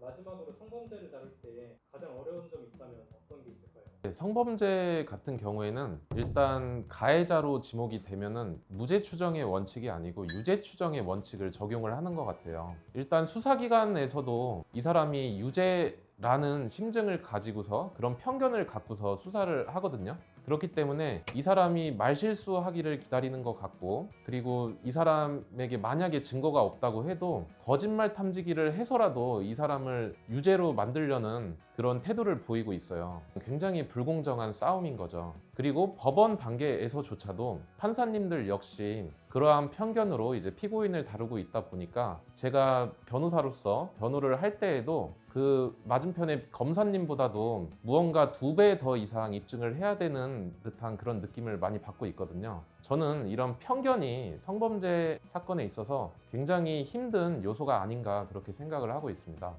마지막으로 성범죄를 다룰 때 가장 어려운 점이 있다면 어떤 게 있을까요? 네, 성범죄 같은 경우에는 일단 가해자로 지목이 되면은 무죄 추정의 원칙이 아니고 유죄 추정의 원칙을 적용을 하는 것 같아요. 일단 수사기관에서도 이 사람이 유죄 라는 심증을 가지고서 그런 편견을 갖고서 수사를 하거든요. 그렇기 때문에 이 사람이 말실수하기를 기다리는 것 같고 그리고 이 사람에게 만약에 증거가 없다고 해도 거짓말 탐지기를 해서라도 이 사람을 유죄로 만들려는 그런 태도를 보이고 있어요. 굉장히 불공정한 싸움인 거죠. 그리고 법원 단계에서조차도 판사님들 역시 그러한 편견으로 이제 피고인을 다루고 있다 보니까 제가 변호사로서 변호를 할 때에도 그 맞은편의 검사님보다도 무언가 두 배 더 이상 입증을 해야 되는 듯한 그런 느낌을 많이 받고 있거든요. 저는 이런 편견이 성범죄 사건에 있어서 굉장히 힘든 요소가 아닌가 그렇게 생각을 하고 있습니다.